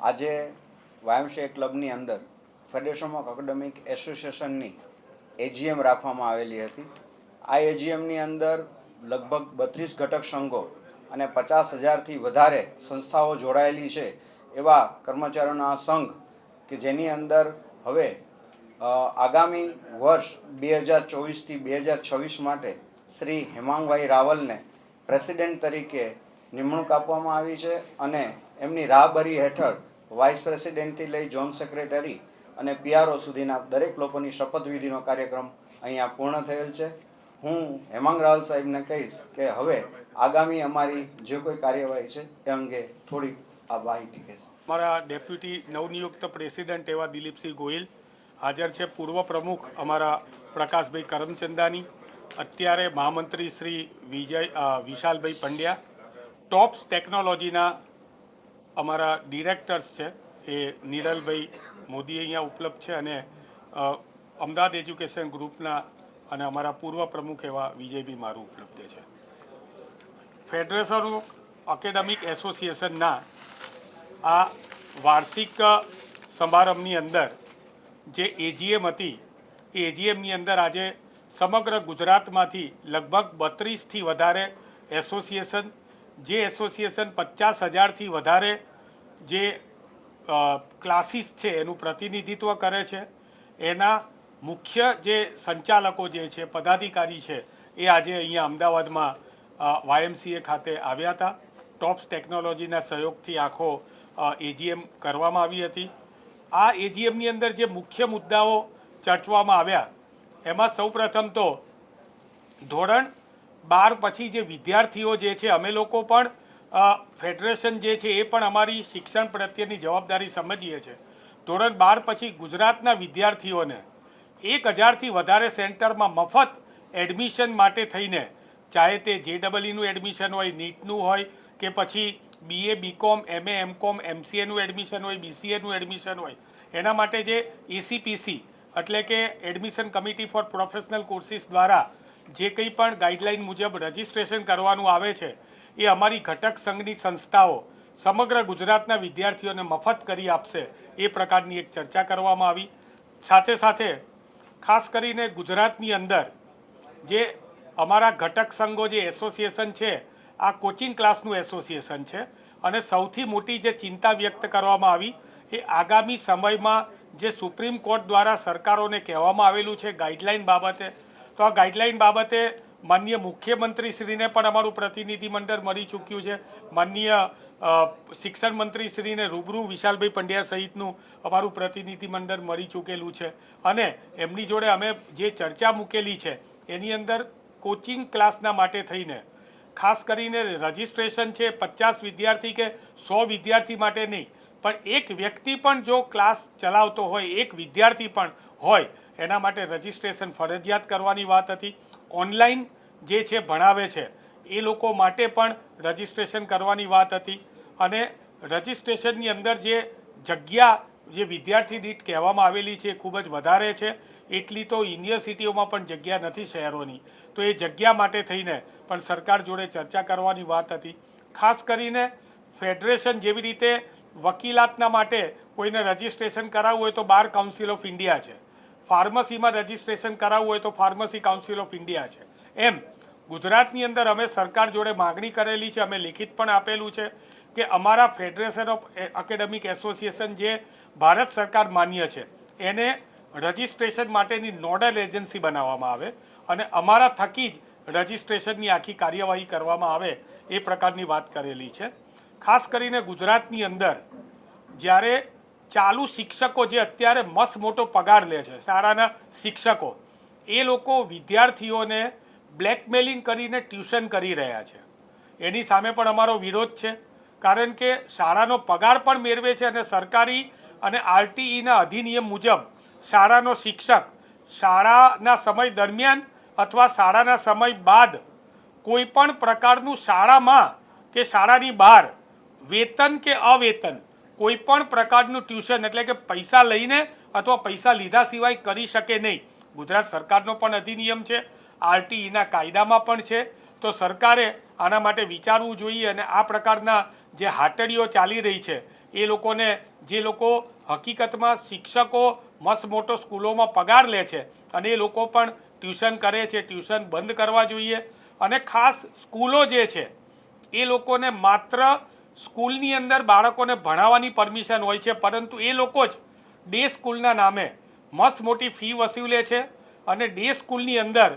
આજે વાયમશે ક્લબની અંદર ફેડરેશન ઓફ એકેડેમિક એસોસિએશનની એજીએમ રાખવામાં આવેલી હતી. આ એજીએમની અંદર લગભગ બત્રીસ ઘટક સંઘો અને પચાસ હજારથી વધારે સંસ્થાઓ જોડાયેલી છે એવા કર્મચારીઓના સંઘ કે જેની અંદર હવે આગામી વર્ષ બે હજાર ચોવીસથી બે હજાર છવ્વીસ માટે શ્રી હેમાંગભાઈ રાવલને પ્રેસિડેન્ટ તરીકે નિમણૂક આપવામાં આવી છે અને એમની રાહબરી હેઠળ વાઇસ પ્રેસિડેન્ટથી લઈ જોન સેક્રેટરી અને પીઆરઓ સુધીના દરેક લોકોની શપથવિધિનો કાર્યક્રમ અહીંયા પૂર્ણ થયેલ છે. હું હેમાંગ રાવલ સાહેબને કહીશ કે હવે આગામી અમારી જે કોઈ કાર્યવાહી છે એ અંગે થોડી આ માહિતી કહેશે. અમારા ડેપ્યુટી નવનિયુક્ત પ્રેસિડેન્ટ એવા દિલીપસિંહ ગોહિલ, હાજર છે પૂર્વ પ્રમુખ અમારા પ્રકાશભાઈ કરમચંદાની, અત્યારે મહામંત્રી શ્રી વિજય વિશાલભાઈ પંડ્યા. ટોપ્સ ટેકનોલોજીના અમારા ડિરેક્ટર્સ છે, એ નિરલભાઈ મોદી અહીંયા ઉપલબ્ધ છે અને અમદાવાદ એજ્યુકેશન ગ્રુપના અને અમારા પૂર્વ પ્રમુખ એવા વિજયભાઈ મારું ઉપલબ્ધ છે. ફેડરેશન ઓફ એકેડેમિક એસોસિએશનના આ વાર્ષિક સમારંભની અંદર જે એજીએમ હતી, એ એજીએમની અંદર આજે સમગ્ર ગુજરાતમાંથી લગભગ બત્રીસથી વધારે એસોસિએશન જે એસોસિએશન પચાસ હજારથી વધારે જે ક્લાસીસ છે, એનું પ્રતિનિધિત્વ કરે છે. એના મુખ્ય જે સંચાલકો જે છે, પદાધિકારી છે, એ આજે અહીંયા અમદાવાદમાં વાયએમસીએ ખાતે આવ્યા હતા. ટોપ્સ ટેકનોલોજીના સહયોગથી આખો એજીએમ કરવામાં આવી હતી. આ એજીએમની અંદર જે મુખ્ય મુદ્દાઓ ચર્ચવામાં આવ્યા, એમાં સૌપ્રથમ તો ધોરણ બાર પછી જે વિદ્યાર્થીઓ જે છે, અમે લોકો પણ ફેડરેશન જે છે, એ પણ અમારી શિક્ષણ પ્રત્યેની જવાબદારી સમજીએ છીએ. ધોરણ બાર પછી ગુજરાતના વિદ્યાર્થીઓને એક હજારથી વધારે સેન્ટરમાં મફત એડમિશન માટે થઈને, ચાહે તે જે ડબલઈનું એડમિશન હોય, નીટનું હોય, કે પછી બીએ બીકોમ એમએ એમકોમ એમસીએનું એડમિશન હોય બીસીએનું એડમિશન હોય, એના માટે જે એસીપીસી એટલે કે admission committee for professional courses દ્વારા જે કંઈ પણ ગાઈડલાઈન મુજબ રજિસ્ટ્રેશન કરવાનું આવે છે, એ અમારી ઘટક સંઘની સંસ્થાઓ સમગ્ર ગુજરાતના વિદ્યાર્થીઓને મફત કરી આપશે, એ પ્રકારની એક ચર્ચા કરવામાં આવી. સાથે સાથે ખાસ કરીને ગુજરાતની અંદર જે અમારા ઘટક સંઘો જે એસોસિએશન છે, આ કોચિંગ ક્લાસનું એસોસિએશન છે અને સૌથી મોટી જે ચિંતા વ્યક્ત કરવામાં આવી, એ આગામી સમયમાં જે સુપ્રીમ કોર્ટ દ્વારા સરકારોને કહેવામાં આવેલું છે ગાઈડલાઈન બાબતે તો આ ગાઈડલાઈન બાબતે માનનીય મુખ્યમંત્રીશ્રીને પણ અમારું પ્રતિનિધિમંડળ મળી ચૂક્યું છે. માનનીય શિક્ષણ મંત્રીશ્રીને રૂબરૂ વિશાલભાઈ પંડ્યા સહિતનું અમારું પ્રતિનિધિમંડળ મળી ચૂકેલું છે. અને એમની જોડે અમે જે ચર્ચા મૂકેલી છે, એની અંદર કોચિંગ ક્લાસના માટે થઈને, ખાસ કરીને રજિસ્ટ્રેશન છે પચાસ વિદ્યાર્થી કે સો વિદ્યાર્થી માટે નહીં, પણ એક વ્યક્તિ પણ જો ક્લાસ ચલાવતો હોય, એક વિદ્યાર્થી પણ હોય એના માટે રજિસ્ટ્રેશન ફરજિયાત કરવાની વાત હતી. ઓનલાઈન જે છે ભણાવે છે, એ લોકો માટે પણ રજિસ્ટ્રેશન કરવાની વાત હતી. અને રજિસ્ટ્રેશનની અંદર જે જગ્યા, જે વિદ્યાર્થી દીઠ કહેવામાં આવેલી છે ખૂબ જ વધારે છે. એટલી તો યુનિવર્સિટીઓમાં પણ જગ્યા નથી શહેરોની. તો એ જગ્યા માટે થઈને પણ સરકાર જોડે ચર્ચા કરવાની વાત હતી. ખાસ કરીને ફેડરેશન જેવી રીતે વકીલાતના માટે કોઈને રજિસ્ટ્રેશન કરાવવું હોય તો બાર કાઉન્સિલ ઓફ ઇન્ડિયા છે. ફાર્મસીમાં રજિસ્ટ્રેશન કરાવવું હોય તો ફાર્મસી કાઉન્સિલ ઓફ ઇન્ડિયા છે. એમ, ગુજરાતની અંદર અમે સરકાર જોડે માગણી કરેલી છે, અમે લિખિત પણ આપેલું છે કે અમારા ફેડરેશન ઓફ એકેડેમિક એસોસિએશન જે ભારત સરકાર માન્ય છે, એને રજિસ્ટ્રેશન માટેની નોડલ એજન્સી બનાવવામાં આવે અને અમારા થકી જ રજિસ્ટ્રેશનની આખી કાર્યવાહી કરવામાં આવે એ પ્રકારની વાત કરેલી છે. ખાસ કરીને ગુજરાતની અંદર જ્યારે ચાલુ શિક્ષકો જે અત્યારે મસ્ત મોટો પગાર લે છે, શાળાના શિક્ષકો, એ લોકો વિદ્યાર્થીઓને બ્લેકમેલિંગ કરીને ટ્યુશન કરી રહ્યા છે. એની સામે પણ અમારો વિરોધ છે, કારણ કે શાળાનો પગાર પણ મેળવે છે અને સરકારી અને આરટીઈના અધિનિયમ મુજબ શાળાનો શિક્ષક શાળાના સમય દરમિયાન અથવા શાળાના સમય બાદ કોઈ પણ પ્રકારનું શાળામાં કે શાળાની બહાર વેતન કે અવેતન કોઈ પણ પ્રકારનું ટ્યુશન એટલે કે પૈસા લઈને અથવા પૈસા લીધા સિવાય કરી શકે નહીં. ગુજરાત સરકારનો પણ અધિનિયમ છે, આરટીઈના કાયદામાં પણ છે. તો સરકારે આના માટે વિચારવું જોઈએ અને આ પ્રકારના જે હાટડીઓ ચાલી રહી છે, એ લોકોને જે લોકો હકીકતમાં શિક્ષકો મસ્ત મોટો સ્કૂલોમાં પગાર લે છે અને એ લોકો પણ ટ્યુશન કરે છે, ટ્યુશન બંધ કરવા જોઈએ. અને ખાસ સ્કૂલો જે છે, એ લોકોને માત્ર સ્કૂલની અંદર બાળકોને ભણાવવાની પરમિશન હોય છે, પરંતુ એ લોકો જ ડે સ્કૂલના નામે મસ્ત મોટી ફી વસૂલે છે અને ડે સ્કૂલની અંદર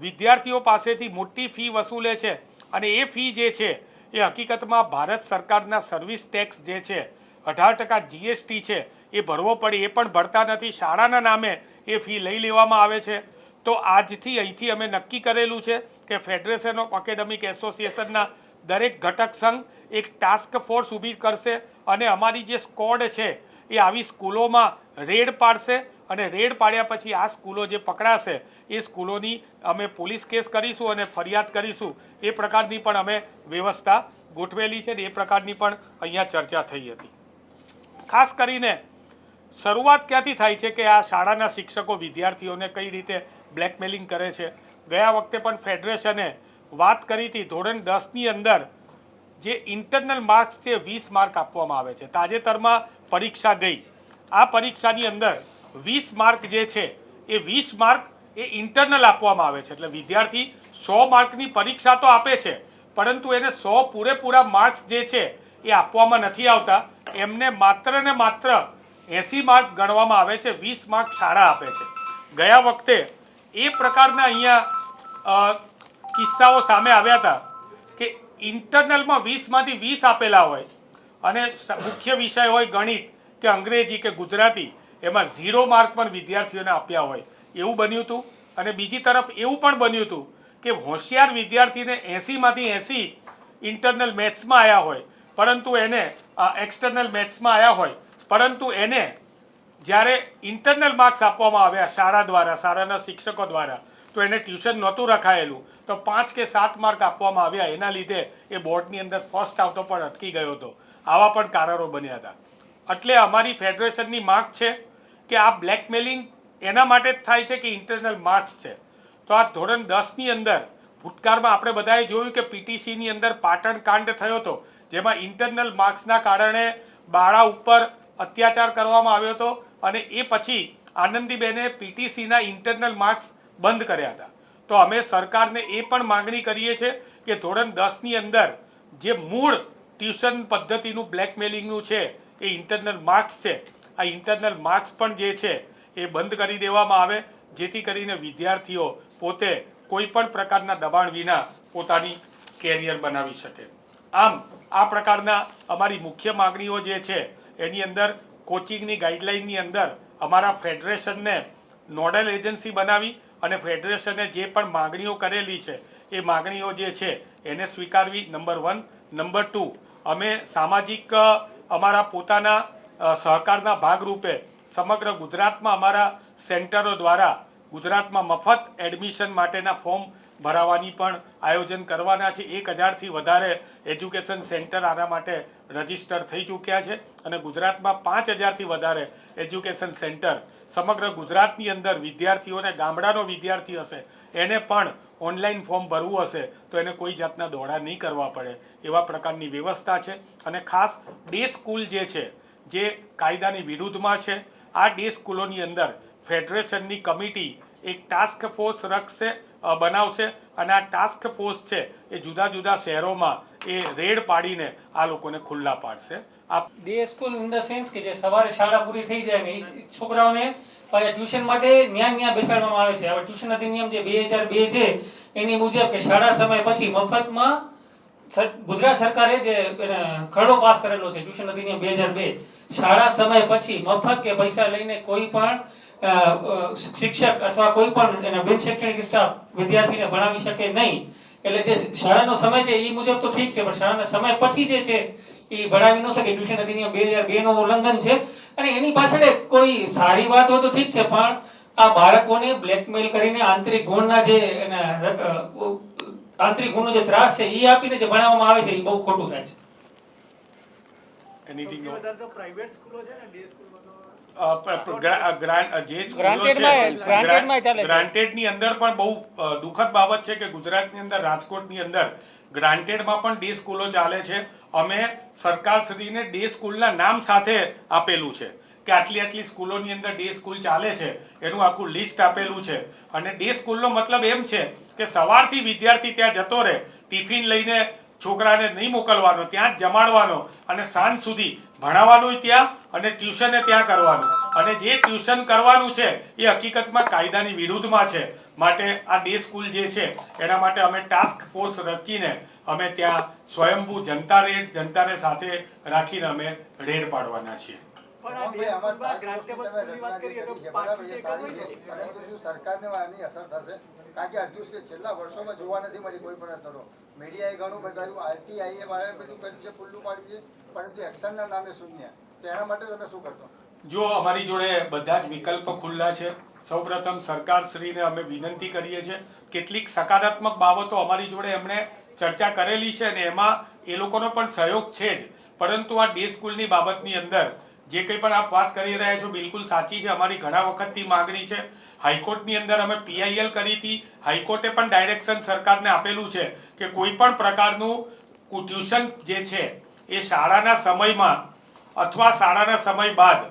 વિદ્યાર્થીઓ પાસેથી મોટી ફી વસૂલે છે અને એ ફી જે છે, એ હકીકતમાં ભારત સરકારના સર્વિસ ટેક્સ જે છે, અઢાર ટકા જીએસટી છે, એ ભરવો પડે, એ પણ ભરતા નથી. શાળાના નામે એ ફી લઈ લેવામાં આવે છે. તો આજથી અહીંથી અમે નક્કી કરેલું છે કે ફેડરેશન ઓફ એકેડેમિક એસોસિએશનના દરેક ઘટક સંઘ એક ટાસ્ક ફોર્સ ઊભી કરશે અને અમારી જે સ્કોડ છે, એ આવી સ્કૂલોમાં રેડ પાડશે અને રેડ પાડ્યા પછી આ સ્કૂલો જે પકડાશે, એ સ્કૂલોની અમે પોલીસ કેસ કરીશું અને ફરિયાદ કરીશું. એ પ્રકારની પણ અમે વ્યવસ્થા ગોઠવેલી છે ને એ પ્રકારની પણ અહીંયા ચર્ચા થઈ હતી. ખાસ કરીને શરૂઆત ક્યાંથી થાય છે કે આ શાળાના શિક્ષકો વિદ્યાર્થીઓને કઈ રીતે બ્લેકમેલિંગ કરે છે? ગયા વખતે પણ ફેડરેશને વાત કરી હતી. ધોરણ દસની અંદર જે ઇન્ટરનલ માર્ક્સ છે, વીસ માર્ક આપવામાં આવે છે. તાજેતરમાં પરીક્ષા ગઈ. આ પરીક્ષાની અંદર વીસ માર્ક જે છે, એ વીસ માર્ક એ ઇન્ટરનલ આપવામાં આવે છે. એટલે વિદ્યાર્થી સો માર્કની પરીક્ષા તો આપે છે, પરંતુ એને સો પૂરેપૂરા માર્ક્સ જે છે, એ આપવામાં નથી આવતા. એમને માત્ર ને માત્ર એંસી માર્ક ગણવામાં આવે છે, વીસ માર્ક શાળા આપે છે. ગયા વખતે એ પ્રકારના અહીંયા કિસ્સાઓ સામે આવ્યા હતા. ઇન્ટરનલમાં વીસમાંથી વીસ આપેલા હોય. અને મુખ્ય વિષય હોય ગણિત કે અંગ્રેજી કે ગુજરાતી, એમાં ઝીરો માર્ક પણ વિદ્યાર્થીઓને આપ્યા હોય. એવું બન્યું હતું અને બીજી તરફ એવું પણ બન્યું હતું કે હોશિયાર વિદ્યાર્થીને એંસીમાંથી એંસી ઇન્ટરનલ મેથ્સમાં આવ્યા હોય. પરંતુ એને એક્સટર્નલ મેથ્સમાં આવ્યા હોય. પરંતુ એને જ્યારે ઇન્ટરનલ માર્ક્સ આપવામાં આવ્યા શાળા દ્વારા, શાળાના શિક્ષકો દ્વારા તો એને ટ્યુશન નહોતું રખાયેલું. તો પાંચ કે સાત માર્ક આપવામાં આવ્યા. એના લીધે એ બોર્ડની અંદર ફર્સ્ટ આવતો પણ અટકી ગયો હતો. આવા પણ કારણો બન્યા હતા. એટલે અમારી ફેડરેશનની માંગ છે કે આ બ્લેકમેલિંગ એના માટે જ થાય છે કે ઇન્ટરનલ માર્ક્સ છે. તો આ ધોરણ દસની અંદર ભૂતકાળમાં આપણે બધાએ જોયું કે પીટીસીની અંદર પાટણ કાંડ થયો હતો, જેમાં ઇન્ટરનલ માર્ક્સના કારણે બાળા ઉપર અત્યાચાર કરવામાં આવ્યો હતો અને એ પછી આનંદીબેને પીટીસીના ઇન્ટરનલ માર્ક્સ બંધ કર્યા હતા. તો અમે સરકારને એ પણ માંગણી કરીએ છીએ કે ધોરણ દસની અંદર જે મૂળ ટ્યુશન પદ્ધતિનું બ્લેકમેલિંગનું છે, એ ઇન્ટરનલ માર્ક્સ છે, આ ઇન્ટરનલ માર્ક્સ પણ જે છે, એ બંધ કરી દેવામાં આવે, જેથી કરીને વિદ્યાર્થીઓ પોતે કોઈ પણ પ્રકારના દબાણ વિના પોતાની કેરિયર બનાવી શકે. આમ, આ પ્રકારના અમારી મુખ્ય માગણીઓ જે છે, એની અંદર કોચિંગની ગાઈડલાઇનની અંદર અમારા ફેડરેશનને નોડલ એજન્સી બનાવી અને ફેડરેશને જે પણ માગણીઓ કરેલી છે, એ માગણીઓ જે છે, એને સ્વીકારવી નંબર વન. નંબર ટુ, અમે સામાજિક અમારા પોતાના સહકારના ભાગરૂપે સમગ્ર ગુજરાતમાં અમારા સેન્ટરો દ્વારા ગુજરાતમાં મફત એડમિશન માટેના ફોર્મ ભરાવાની પણ આયોજન કરવાના છે. એક હજારથી વધારે એજ્યુકેશન સેન્ટર આના માટે રજિસ્ટર થઈ ચૂક્યા છે અને ગુજરાતમાં પાંચ હજારથી વધારે એજ્યુકેશન સેન્ટર સમગ્ર ગુજરાતની અંદર વિદ્યાર્થીઓને ગામડાનો વિદ્યાર્થી હશે, એને પણ ઓનલાઈન ફોર્મ ભરવું હશે તો એને કોઈ જાતના દોડા નહીં કરવા પડે એવા પ્રકારની વ્યવસ્થા છે. અને ખાસ ડે સ્કૂલ જે છે, જે કાયદાની વિરુદ્ધમાં છે, આ ડે સ્કૂલોની અંદર ફેડરેશનની કમિટી એક ટાસ્ક ફોર્સ રખશે બનાવશે અને આ ટાસ્ક ફોર્સ છે એ જુદા જુદા શહેરોમાં એ રેડ પાડીને આ લોકોને ખુલ્લા પાડશે. આ day school in the sense કે જે સવારે શાળા પૂરી થઈ જાય ને એ છોકરાઓને ટ્યુશન માટે ન્યા ન્યા બેસાડવામાં આવે છે. હવે ટ્યુશન અધિનિયમ જે બે હજાર બે છે, એની મુજબ કે શાળા સમય પછી મફતમાં ગુજરાત સરકારે જે ખરડો પાસ કરેલો છે ટ્યુશન અધિનિયમ બે હજાર બે, શાળા સમય પછી મફત કે પૈસા લઈને કોઈ પણ શિક્ષક અથવા કોઈ પણ એના બિન શૈક્ષણિક સ્ટાફ વિદ્યાર્થીને ભણાવી શકે નહીં. એટલે જે શાળાનો સમય છે એ મુજબ તો ઠીક છે પણ શાળાના સમય પછી જે છે એ ભણાવી ન શકે. ટ્યુશન અધિનિયમ બે હજાર બે નું ઉલ્લંઘન છે. અને એની પાછળ કોઈ સારી વાત હોય તો ઠીક છે પણ આ બાળકોને બ્લેકમેલ કરીને આંતરિક ગુણના જે એના આંતરિક ગુણનો જે ત્રાસ છે એ આપીને જે ભણાવવામાં આવે છે એ બહુ ખોટું થાય છે. એનીથિંગ વધારે તો પ્રાઇવેટ સ્કૂલો છે ને ડે ગ્રાન્ટેડની અંદર પણ બહુ દુઃખદ બાબત છે કે ગુજરાતની અંદર રાજકોટની અંદર ગ્રાન્ટેડમાં પણ ડે સ્કૂલો ચાલે છે. અમે સરકારશ્રીને ડે સ્કૂલના નામ સાથે આપેલું છે કે આટલી આટલી સ્કૂલોની અંદર ડે સ્કૂલ ચાલે છે. એનું આખું લિસ્ટ આપેલું છે. અને ડે સ્કૂલનો મતલબ એમ છે કે સવારથી વિદ્યાર્થી ત્યાં જતો રહે ટિફિન લઈને છોકરાને નહીં મોકલવાનો, ત્યાં જ જમાડવાનો અને સાંજ સુધી ભણાવવાનું ત્યાં અને ટ્યુશને ત્યાં કરવાનું. અને જે ટ્યુશન કરવાનું છે, એ હકીકતમાં કાયદાની વિરુદ્ધમાં છે. માટે આ ડે સ્કૂલ જે છે, એના માટે અમે ટાસ્ક ફોર્સ રચીને અમે ત્યાં સ્વયંભૂ જનતા રેડ, જનતાને સાથે રાખીને અમે રેડ પાડવાના છીએ. સરકારને આની અસર થશે? કારણ કે હજુ છેલ્લા વર્ષોમાં જોવા નથી મળી કોઈ પણ અસરો. મીડિયાએ ઘણું બતાવ્યું આરટીઆઈએ વાળાએ બધું કર્યું છે ખુલ્લું પાડ્યું છે પરંતુ એક્શનના નામે શૂન્ય. તો એના માટે તમે શું કરશો? જો અમારી જોડે બધા જ વિકલ્પ ખુલ્લા છે સૌપ્રથમ સરકારશ્રીને અમે વિનંતી કરીએ છીએ કેટલીક સકારાત્મક બાબતો અમારી જોડે એમણે ચર્ચા કરેલી છે અને એમાં એ લોકોનો પણ સહયોગ છે જ. પરંતુ આ ડે સ્કૂલની બાબતની અંદર જે કંઈ પણ આપ વાત કરી રહ્યા છો, બિલકુલ સાચી છે. અમારી ઘણા વખતથી માગણી છે. હાઈકોર્ટની અંદર અમે પીઆઈએલ કરી હતી. હાઈકોર્ટે પણ ડાયરેક્શન સરકારને આપેલું છે કે કોઈ પણ પ્રકારનું ટ્યુશન જે છે, એ શાળાના સમયમાં અથવા શાળાના સમય બાદ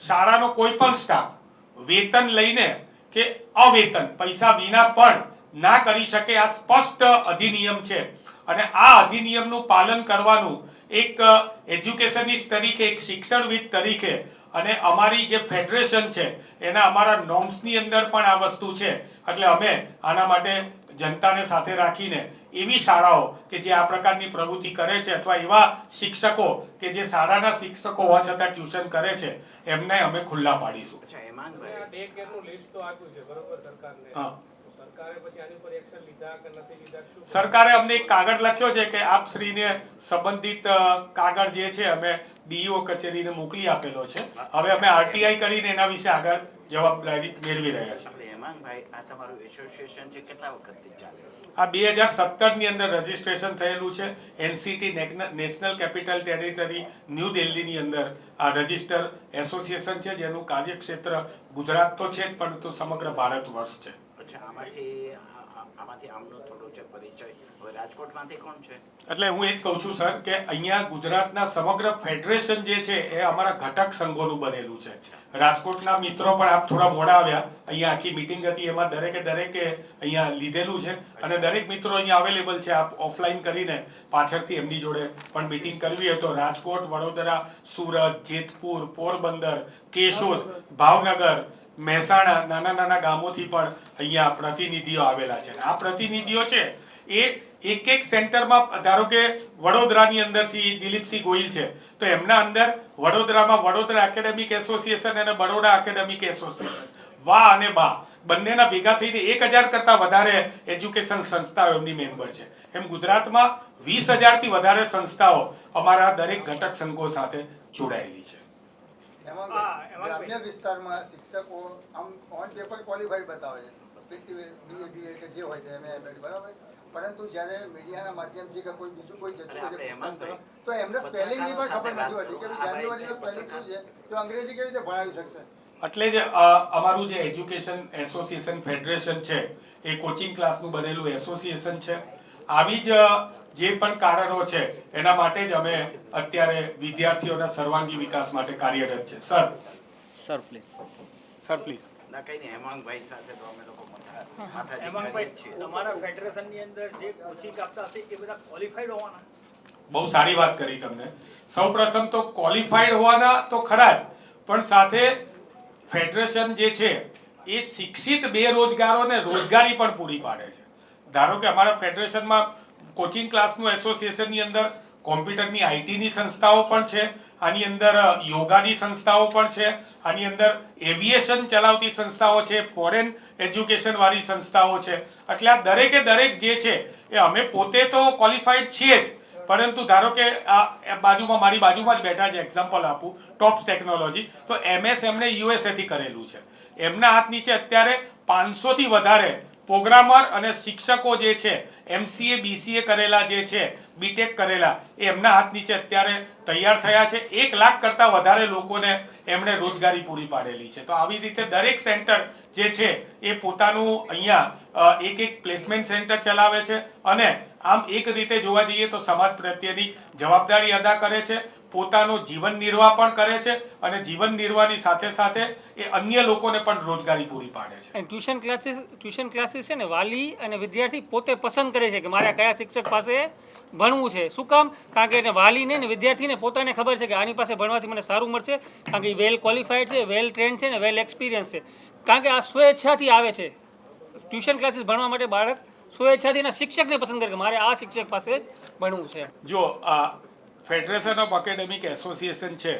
શાળાનો કોઈ પણ સ્ટાફ વેતન લઈને કે અવેતન, પૈસા વિના પણ ના કરી શકે, આ સ્પષ્ટ અધિનિયમ છે. અને આ અધિનિયમનું પાલન કરવાનું એક એજ્યુકેશનિસ્ટ તરીકે એક શિક્ષણવિદ તરીકે અને અમારી જે ફેડરેશન છે એના અમારા નોર્મ્સની અંદર પણ આ વસ્તુ છે. એટલે અમે આના માટે જનતાને સાથે રાખીને એવી શાળાઓ કે જે આ પ્રકારની પ્રવૃત્તિ કરે છે અથવા એવા શિક્ષકો કે જે શાળાના શિક્ષકો હોવા છતાં ટ્યુશન કરે છે એમને અમે ખુલ્લા પાડીશું. લિસ્ટ તો આપ્યું છે બરોબર સરકારને. તો સરકારે પછી આની ઉપર એક્શન લીધા કે નથી લીધા શું સરકારે અમને એક કાગળ લખ્યો છે કે આપ શ્રીને સંબંધિત કાગળ જે છે અમે ડીઈઓ કચેરીને મોકલી આપેલો છે. હવે અમે આરટીઆઈ કરીને એના વિશે આગળ જવાબદારી મેળવી રહ્યા છીએ. આપણે હેમાંગભાઈ આ તમારું એસોસિએશન છે કેટલા વખતથી ચાલે આ બે હજાર સત્તરની અંદર રજીસ્ટ્રેશન થયેલું છે. NCT national capital territory new દિલ્હીની અંદર આ રજિસ્ટર એસોસિએશન છે જેનું કાર્યક્ષેત્ર ગુજરાત તો છે જ પરંતુ સમગ્ર ભારત વર્ષ છે. અચ્છા આમાંથી આમાંથી આમનો થોડો છે પરિચય. હવે રાજકોટમાંથી કોણ છે? એટલે હું એ જ કહું છું સર કે અહીંયા ગુજરાતના સમગ્ર ફેડરેશન જે છે એ અમારા ઘટક સંઘોનું બનેલું છે. રાજકોટના મિત્રો પણ આપ થોડા મોડા આવ્યા અહીંયા આખી મિટિંગ હતી એમાં દરેકે દરેકે અહીંયા લીધેલું છે. અને દરેક મિત્રો અહીંયા અવેલેબલ છે આપ ઓફલાઈન કરીને પાછળથી એમની જોડે પણ મિટિંગ કરવી હોય તો રાજકોટ વડોદરા સુરત જેતપુર પોરબંદર કેશોદ ભાવનગર મહેસાણા નાના નાના ગામોથી પણ અહીંયા પ્રતિનિધિઓ આવેલા છે. આ પ્રતિનિધિઓ છે, એ એક એક સેન્ટરમાં, ધારો કે વડોદરાની અંદરથી દિલીપસિંહ ગોહિલ છે, તો એમના અંદર વડોદરામાં વડોદરા એકેડેમિક એસોસિએશન અને બરોડા એકેડેમિક એસોસિએશન. વા અને બા બંનેના ભેગા થઈને એક હજાર કરતા વધારે એજ્યુકેશન સંસ્થાઓ એમની મેમ્બર છે. એમ ગુજરાતમાં વીસ હજારથી વધારે સંસ્થાઓ અમારા દરેક ઘટક સંઘો સાથે જોડાયેલી છે. ગ્રામ્ય વિસ્તારમાં શિક્ષકો આમ ઓન પેપર ક્વોલિફાઈડ બતાવે છે. પીટી બીએ બીએ કે જે હોય તે એમ એ બરાબર. પરંતુ જ્યારે મીડિયાના માધ્યમથી કે કોઈ બીજું કોઈ જતું હોય એમાં તો એમને સ્પેલિંગની પણ ખબર નથી હોતી કે સાથે ભાઈ વાત જાન્યુઆરીનો કરો. સ્પેલિંગ શું છે? તો અંગ્રેજી કેવી રીતે ભણાવી શકશે? એટલે જ અમારું જે એજ્યુકેશન એસોસિએશન ફેડરેશન છે એ કોચિંગ ક્લાસનું બનેલું એસોસિએશન છે. આવી જ જે પણ કારણો છે એના માટે જ અમે અત્યારે વિદ્યાર્થીઓના સર્વાંગી વિકાસ માટે કાર્યરત છે. Sir. Sir please sir please ના કઈ નહીં હેમાંગભાઈ સાથે તો અમે લોકો તમારા ફેડરેશનની અંદર જે કોચિંગ આપતા હશે એ બધા ક્વોલિફાઈડ હોવાના. બહુ સારી વાત કરી તમને. સૌપ્રથમ તો ક્વોલિફાઈડ હોવાના તો ખરા જ પણ સાથે ફેડરેશન જે છે એ શિક્ષિત બેરોજગારોને રોજગારી પણ પૂરી પાડે છે. ધારો કે અમારા ફેડરેશનમાં કોચિંગ ક્લાસનું એસોસિએશનની અંદર, કોમ્પ્યુટરની આઈટીની સંસ્થાઓ પણ છે, આની અંદર યોગાની સંસ્થાઓ પણ છે, આની અંદર એવિએશન ચલાવતી સંસ્થાઓ છે, ફોરેન એજ્યુકેશન વાળી સંસ્થાઓ છે. એટલે આ દરેકે દરેક જે છે, એ અમે પોતે તો ક્વોલિફાઈડ છીએ જ. પરંતુ ધારો કે આ બાજુમાં, મારી બાજુમાં જ બેઠા છે, એક્ઝામ્પલ આપું, ટોપ્સ ટેકનોલોજી, તો એમએસ એમણે યુએસએથી કરેલું છે. એમના હાથ નીચે અત્યારે 500 થી વધારે પ્રોગ્રામર અને શિક્ષકો જે છે એમસીએ બીસીએ કરેલા જે છે બીટેક કરેલા, એ એમના હાથ નીચે અત્યારે તૈયાર થયા છે. એક લાખ કરતાં વધારે લોકોને એમણે રોજગારી પૂરી પાડેલી છે. તો આવી રીતે દરેક સેન્ટર જે છે, એ પોતાનું અહીંયા એક એક પ્લેસમેન્ટ સેન્ટર ચલાવે છે. અને આમ એક રીતે જોવા જઈએ તો સમાજ પ્રત્યેની જવાબદારી અદા કરે છે. પોતાનો જીવન નિર્વાહ પણ કરે છે અને જીવન નિર્વાહની સાથે સાથે એ અન્ય લોકોને પણ રોજગારી પૂરી પાડે છે. અને ટ્યુશન ક્લાસીસ ટ્યુશન ક્લાસીસ છે ને વાલી અને વિદ્યાર્થી પોતે પસંદ કરે છે કે મારે કયા શિક્ષક પાસે ભણવું છે. શું કામ? કારણ કે એને વાલીને ને વિદ્યાર્થીને પોતાને ખબર છે કે આની પાસે ભણવાથી મને સારું મળશે. કારણ કે વેલ ક્વોલિફાઈડ છે વેલ ટ્રેન્ડ છે ને વેલ એક્સપિરિયન્સ છે. કારણ કે આ સ્વેચ્છાથી આવે છે. ટ્યુશન ક્લાસીસ ભણવા માટે બાળક સ્વેચ્છાથી એના શિક્ષકને પસંદ કરે કે મારે આ શિક્ષક પાસે જ ભણવું છે. જો આ ફેડરેશન ઓફ એકેડેમિક એસોસિએશન છે.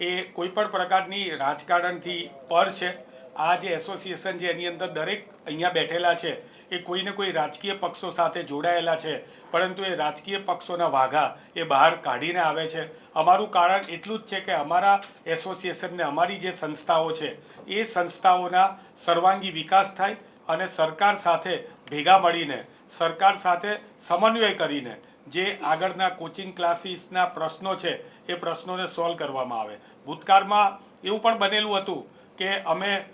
એ કોઈ પણ પ્રકારની રાજકારણથી પર છે. આ જે એસોસિએશન છે, એની અંદર દરેક અહીંયા બેઠેલા છે. એ કોઈને કોઈ રાજકીય પક્ષો સાથે જોડાયેલા છે. પરંતુ એ રાજકીય પક્ષોના વાઘા એ બહાર કાઢીને આવે છે. અમારું કારણ એટલું જ છે કે અમારા એસોસિએશનને અમારી જે સંસ્થાઓ છે, એ સંસ્થાઓના સર્વાંગી વિકાસ થાય અને સરકાર સાથે ભેગા મળીને, સરકાર સાથે સમન્વય કરીને જે આગળના કોચિંગ ક્લાસીસના પ્રશ્નો છે, એ પ્રશ્નોને સોલ્વ કરવામાં આવે. ભૂતકાળમાં એવું પણ બનેલું હતું કે અમે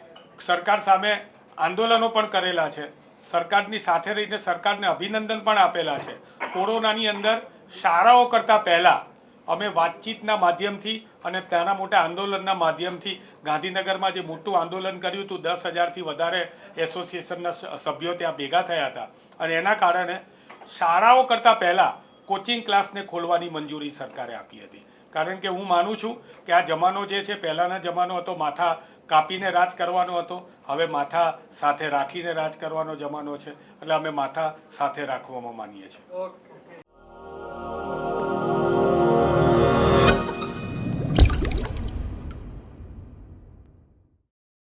સરકાર સામે આંદોલનો પણ કરેલા છે. સરકારની સાથે રહીને સરકારને અભિનંદન પણ આપેલા છે. કોરોનાની અંદર શાળાઓ કરતાં પહેલાં અમે વાતચીતના માધ્યમથી અને ત્યાંના મોટા આંદોલનના માધ્યમથી ગાંધીનગરમાં જે મોટું આંદોલન કર્યું હતું, દસ હજારથી વધારે એસોસિએશનના સભ્યો ત્યાં ભેગા થયા હતા. અને એના કારણે શાળાઓ કરતાં પહેલાં કોચિંગ ક્લાસને ખોલવાની મંજૂરી સરકારે આપી હતી. કારણ કે હું માનું છું કે આ જમાનો જે છે, પહેલાંના જમાનો હતો, માથા કાપીને રાજ કરવાનો હતો. હવે માથા સાથે રાખીને રાજ કરવાનો જમાનો છે. એટલે અમે માથા સાથે રાખવામાં માનીએ છીએ.